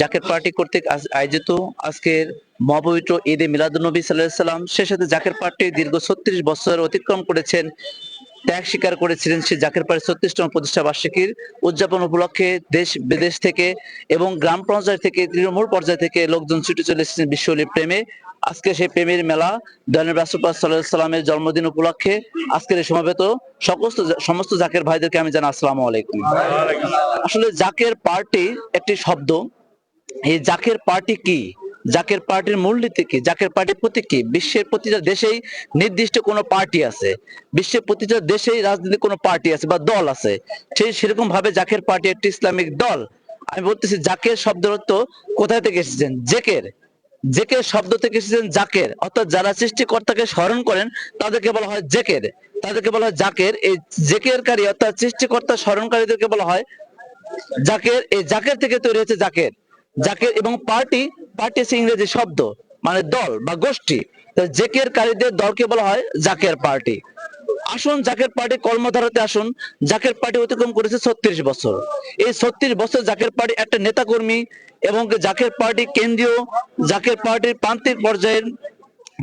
Zaker party কর্তৃক আয়োজিত, আজকের মহাপবিত্র ঈদে সাল্লাহ সাল্লাম সে সাথে জাকের পার্টি দীর্ঘ ছত্রিশ বছর অতিক্রম করেছেন, ত্যাগ স্বীকার করেছিলেন সে জাকের পার্টি ছত্রিশতম প্রতিষ্ঠা বার্ষিকীর উদযাপন উপলক্ষে দেশ বিদেশ থেকে এবং গ্রাম পর্যায় থেকে তৃণমূল পর্যায় থেকে লোকজন ছুটে চলে এসেছেন বিশ্বলীর প্রেমে। আজকে সেই প্রেমের মেলা দয়ালের রাসুল্লাহ সাল্লাহ সাল্লামের জন্মদিন উপলক্ষে আজকের এই সমাবেত সমস্ত সমস্ত জাকের ভাইদেরকে আমি জানাই আসসালামু আলাইকুম। আসলে জাকের পার্টি একটি শব্দ। এই জাকের পার্টি কি? জাকের পার্টির মূলনীতি কি? জাকের পার্টির প্রতীক কি? বিশ্বের প্রতিটা দেশেই নির্দিষ্ট কোনো পার্টি আছে। বিশ্বের প্রতিটা দেশেই রাজনীতি কোনো পার্টি আছে বা দল আছে। সেই সেরকম ভাবে জাকের পার্টি একটি ইসলামিক দল। আমি বলতেছি জাকের শব্দের অর্থ কোথায় থেকে এসেছেন? জেকের। জেকের শব্দ থেকে এসেছেন জাকের। অর্থাৎ যারা সৃষ্টিকর্তাকে স্মরণ করেন, তাদেরকে বলা হয় জেকের। তাদেরকে বলা হয় জাকের। এই জেকেরকারী অর্থাৎ সৃষ্টিকর্তা স্মরণকারীদেরকে বলা হয় জাকের। এই জাকের থেকে তৈরি হয়েছে জাকের। জাকের এবং পার্টি পার্টি হচ্ছে ইংরেজি শব্দ মানে দল বা গোষ্ঠী। জেকের কারীদের দলকে বলা হয় জাকের পার্টি। আসুন, জাকের পার্টি কর্মধারাতে আসুন। জাকের পার্টি অতিক্রম করেছে ছত্রিশ বছর। এই ছত্রিশ বছর জাকের পার্টি একটা নেতা কর্মী এবং জাকের পার্টি কেন্দ্রীয়, জাকের পার্টির প্রান্তিক পর্যায়ের,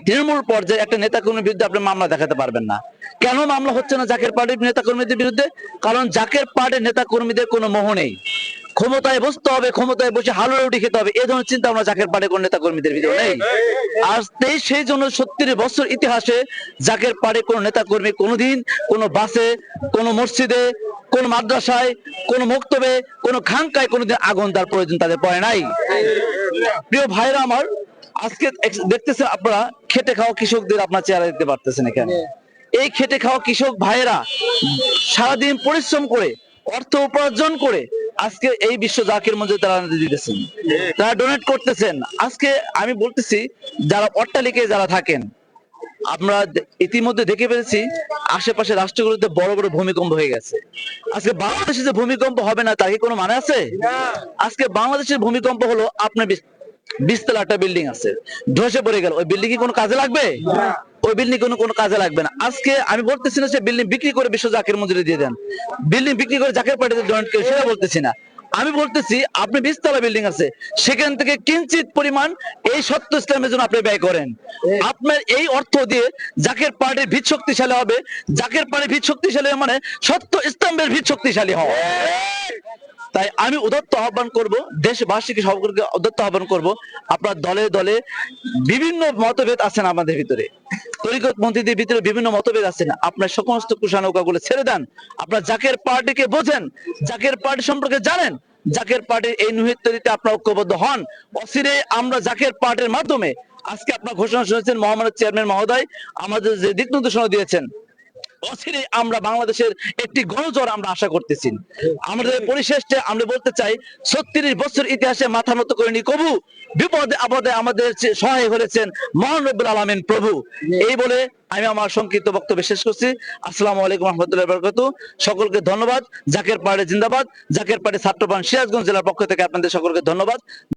তৃণমূল পর্যায়ে একটা নেতা কর্মীর বিরুদ্ধে আপনি মামলা দেখাতে পারবেন না। কেন মামলা হচ্ছে না জাকের পার্টির নেতা কর্মীদের বিরুদ্ধে? কারণ জাকের পার্টির নেতা কর্মীদের কোনো মোহ নেই। ক্ষমতায় বসতে হবে ক্ষমতায় বসে হালুয়া রুটি খেতে হবে এই ধরনের চিন্তা আমরা জাকের পার্টির কোন নেতা কর্মীদের ভিতরে নেই? আর সেই জন্য সত্তর বছর ইতিহাসে জাকের পাড়ে কোন নেতা কর্মী কোনোদিন কোনো বাসে কোনো মসজিদে কোন মাদ্রাসায় কোন মক্তবে কোন খানকায় কোনোদিন আগুন তার প্রয়োজন তাদের পড়ে নাই। প্রিয় ভাইরা আমার আজকে দেখতেছেন আপনারা খেটে খাওয়া কৃষকদের আপনার চেহারা দেখতে পারতেছেন এখানে। এই খেটে খাওয়া কৃষক ভাইয়েরা সারাদিন পরিশ্রম করে অর্থ উপার্জন করে আজকে এই বিশ্ব জাকির মঞ্চে তারা দিতেছেন। তারা ডোনেট করতেছেন। আজকে আমি বলতেছি যারা অট্টালিকায় যারা থাকেন আমরা ইতিমধ্যে দেখে পেরেছি আশেপাশে রাষ্ট্রগুলোতে বড় বড় ভূমিকম্প হয়ে গেছে। আজকে বাংলাদেশে যে ভূমিকম্প হবে না তার কি কোনো মানে আছে? আজকে বাংলাদেশের ভূমিকম্প হলো আপনার বিশ- বিশতলা একটা বিল্ডিং আছে। ধসে পড়ে গেল। ওই বিল্ডিং কি কোনো কাজে লাগবে? ওই বিল্ডিং কোনো কোনো কাজে লাগবে না। আজকে আমি বলতেছি না সে বিল্ডিং বিক্রি করে বিশ্ব জাকের মজুরি দিয়ে দেন। বিল্ডিং বিক্রি করে জাকের পার্টিতে জয়েন্ট করে, সেটা বলতেছি না। আমি বলতেছি, আপনি বিশতলা বিল্ডিং আছে, সেখান থেকে কিঞ্চিত পরিমাণ এই সত্য ইসলামের জন্য আপনি ব্যয় করেন। আপনার এই অর্থ দিয়ে জাকের পার্টির ভিত শক্তিশালী হবে। জাকের পার্টির ভিত শক্তিশালী মানে সত্য ইসলামের ভিত শক্তিশালী হবে তাই আমি উদত্ত আহ্বান করব, দেশবাসীকে সকলকে উদত্ত আহ্বান করব, আপনার দলে দলে বিভিন্ন মতভেদ আছেন আমাদের ভিতরে। তরিকত মন্ত্রীদের ভিতরে বিভিন্ন মতভেদ আছেন আপনার সমস্ত কুষানৌকাগুলো ছেড়ে দেন। আপনার জাকের পার্টিকে বোঝেন। জাকের পার্টি সম্পর্কে জানেন। জাকের পার্টির এই মুহূর্তে আপনার ঐক্যবদ্ধ হন। অচিরে আমরা জাকের পার্টির মাধ্যমে আজকে আপনার ঘোষণা শুনেছেন মহামান্য চেয়ারম্যান মহোদয়, আমাদের যে দিক নির্দেশনা দিয়েছেন অচিরে আমরা বাংলাদেশের একটি গণজোয়ার আমরা আশা করতেছি। আমাদের পরিশেষে আমরা বলতে চাই, ছত্রিশ বছর ইতিহাসে মাথা নত করেনি, কবু বিপদে আপদে আমাদের সহায় হয়েছেন মহানব্বুল আলমিন প্রভু। এই বলে আমি আমার সংক্ষিপ্ত বক্তব্য শেষ করছি। আসসালামু আলাইকুম রহমতুল্লাহ বরকত সকলকে ধন্যবাদ। জাকের পাড়ে জিন্দাবাদ। জাকের পাড়ে ছাত্রবান সিরাজগঞ্জ জেলার পক্ষ থেকে আপনাদের সকলকে ধন্যবাদ।